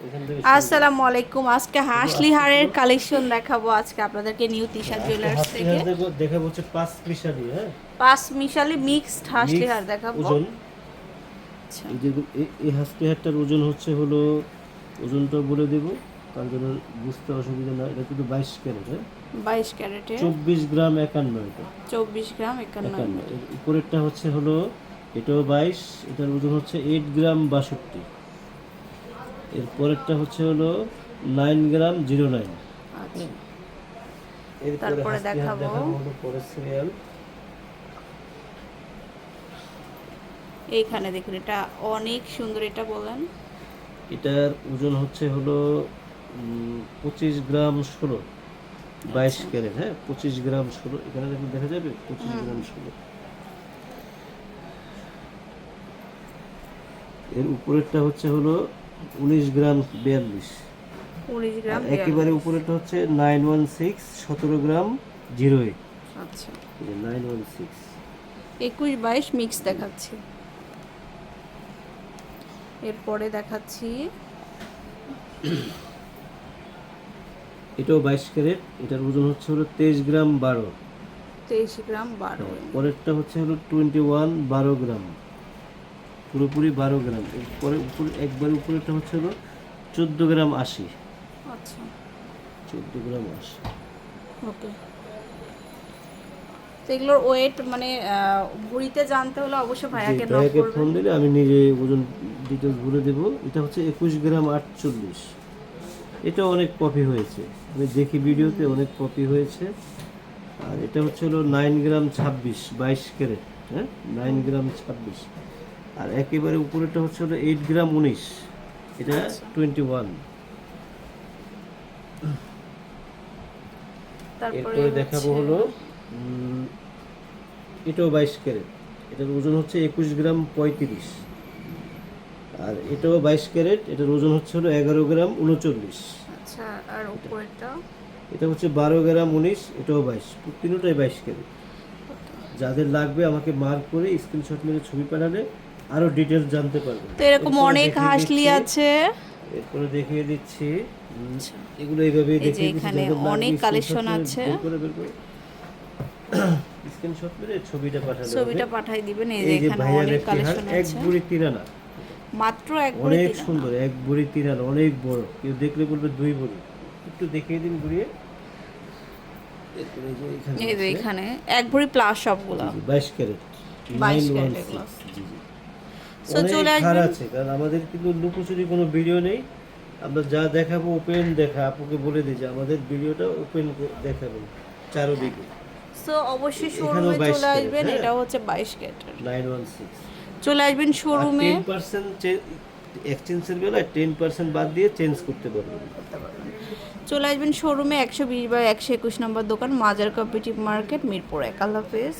আসসালামু আলাইকুম। আজকে হাসলি হারের কালেকশন দেখাবো আজকে আপনাদেরকে নিউ তিশা জুয়েলার্স থেকে। হার দেখো- দেখা হচ্ছে পাঁচ মিশালি হ্যাঁ? পাঁচ মিশালি মিক্সড হাসলি হার দেখাবো। ওজন। আচ্ছা। এই হাসলি হারটার ওজন হচ্ছে হলো ওজনটা বলে দেব তার জন্য বুঝতে অসুবিধা না এটা কিন্তু বাইশ ক্যারেট হ্যাঁ? বাইশ ক্যারেটে। চব্বিশ গ্রাম একান্ন এটা। চব্বিশ গ্রাম একান্ন। উপরেরটা হচ্ছে হলো এটাও বাইশ এটার ওজন হচ্ছে এইট গ্রাম বাষট্টি। এর পরেরটা হচ্ছে হলো নাইন গ্রাম জিরো নাইন আচ্ছা। এরপরে তারপরে দেখাবো। দেখাবো পরের সিরিয়াল এইখানে দেখুন এটা অনেক সুন্দর এটা বলেন। এটার ওজন হচ্ছে হলো পঁচিশ গ্রাম ষোলো বাইশ ক্যারেট। হ্যাঁ পঁচিশ গ্রাম ষোলো। এখানে দেখুন দেখা যাবে? পঁচিশ গ্রাম ষোলো। এর উপরেরটা হচ্ছে হলো উনিশ গ্রাম বিয়াল্লিশ। উনিশ গ্রাম একেবারে উপরেরটা হচ্ছে নাইন ওয়ান সিক্স সতেরো গ্রাম জিরো এইট আচ্ছা। Nine one six. একুশ বাইশ মিক্স দেখাচ্ছি। এরপরে দেখাচ্ছি। এটাও বাইশ ক্যারেট এটার ওজন হচ্ছে হলো তেইশ গ্রাম বারো। তেইশ গ্রাম বারো। পরেরটা হচ্ছে হলো টোয়েন্টি ওয়ান বারো গ্রাম। পুরোপুরি বারো গ্রাম। এরপরে উপরে একবার উপরেটা হচ্ছে হলো চোদ্দ গ্রাম আশি। আচ্ছা। চোদ্দ গ্রাম আশি। ওকে। তো এগুলোর ওয়েট মানে ভুঁড়িতে জানতে হলে অবশ্যই ভাইয়াকে ভাইয়াকে ফোন দিলে আমি নিজে ওজন ডিটেলস বলে দেবো। এটা হচ্ছে একুশ গ্রাম আটচল্লিশ। এটা অনেক কপি হয়েছে। আমি দেখি ভিডিওতে অনেক কপি হয়েছে। আর এটা হচ্ছে হলো নাইন গ্রাম ছাব্বিশ বাইশ ক্যারেট। হ্যাঁ? নাইন গ্রাম ছাব্বিশ। আর একেবারে উপরেটা হচ্ছে হলো এইট গ্রাম উনিশ। এটা টোয়েন্টি ওয়ান এরপরে দেখাবো হলো এটাও বাইশ ক্যারেট। এটার ওজন হচ্ছে একুশ গ্রাম পঁয়ত্রিশ। আর এটাও বাইশ ক্যারেট এটার ওজন হচ্ছে হলো এগারো গ্রাম উনচল্লিশ। আচ্ছা আর উপরেরটা? এটা হচ্ছে বারো গ্রাম উনিশ এটাও বাইশ। তিনটাই বাইশ ক্যারেট। যাদের লাগবে আমাকে মার্ক করে স্ক্রিনশট মেরে ছবি পাঠালে আরও ডিটেলস জানতে পারবেন তো এরকম অনেক হাসলি আছে। এরপরে দেখিয়ে দিচ্ছি। এগুলো এইভাবে এই দেখিয়ে দিচ্ছি এখানে অনেক মেরে আছে। করে করে। স্ক্রিনশট মেরে ছবিটা পাঠালে ছবিটা। পাঠাই দিবেন এই যে এখানে অনেক কালেকশন এক আছে। বুড়ি তিরানা। মাত্র এক ভরি অনেক সুন্দর এক বুড়ি তিরানা অনেক বড়। কেউ দেখলে বলবে দুই বুড়ি। একটু দেখিয়ে দিন ঘুরিয়ে। এই যে এখানে এক ভরি প্লাস সবগুলা। জি, 22 ক্যারেট 22 ক্যারেট চলে আসবেন। আছে কারণ আমাদের কিন্তু লুকোচুরি কোনো ভিডিও নেই। আমরা যা দেখাবো ওপেন দেখা আপুকে বলে দিই যে আমাদের ভিডিওটা ওপেন দেখাবেন চারোদিকে। সো অবশ্যই শোরুমে চলে আসবেন হ্যাঁ। এটা হচ্ছে ক্যারেটের। চলে আসবেন শোরুমে এক্সচেঞ্জের বাদ দিয়ে চেঞ্জ করতে পারবেন। চলে আসবেন শোরুমে একশো বিশ বাই একশো একুশ নম্বর দোকান মাজার কম্পিটিভ মার্কেট মিরপুর এক। আল্লাহ হাফেজ।